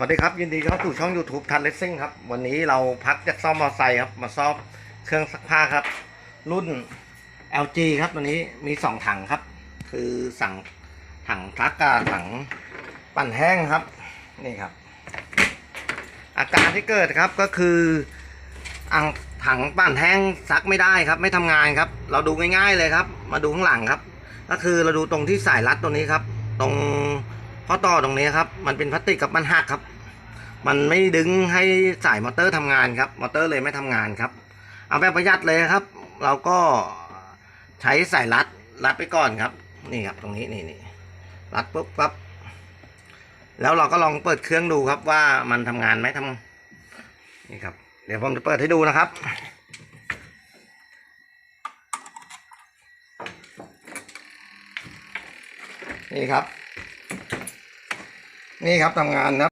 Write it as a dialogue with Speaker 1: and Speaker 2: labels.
Speaker 1: สวัสดีครับยินดีเข้าสู่ช่อง YouTube ทันเลสซิ่งครับ วันนี้เราพักจากซ่อมมอเตอร์ไซค์ครับ มาซ่อมเครื่องซักผ้าครับ รุ่น LG ครับตัวนี้มีสองถังครับ คือสั่งถังซักกับถังปั่นแห้งครับ นี่ครับ อาการที่เกิดครับก็คืออ่างถังปั่นแห้งซักไม่ได้ครับ ไม่ทำงานครับ เราดูง่ายๆเลยครับ มาดูข้างหลังครับ ก็คือเราดูตรงที่สายรัดตัวนี้ครับ ตรง ข้อต่อตรงนี้ครับ มันเป็นพลาสติกกับมันหักครับ มันไม่ดึงให้สายมอเตอร์ทำงานครับมอเตอร์เลยไม่ทำงานครับ เอาแบบประหยัดเลยครับ เราก็ใช้สายรัดรัดไปก่อนครับ นี่ครับตรงนี้นี่นี่รัดปุ๊บปั๊บแล้วเราก็ลองเปิดเครื่องดูครับว่ามันทำงานไหมทำนี่ครับ เดี๋ยวผมจะเปิดให้ดูนะครับนี่ครับ นี่ครับทำงานนะ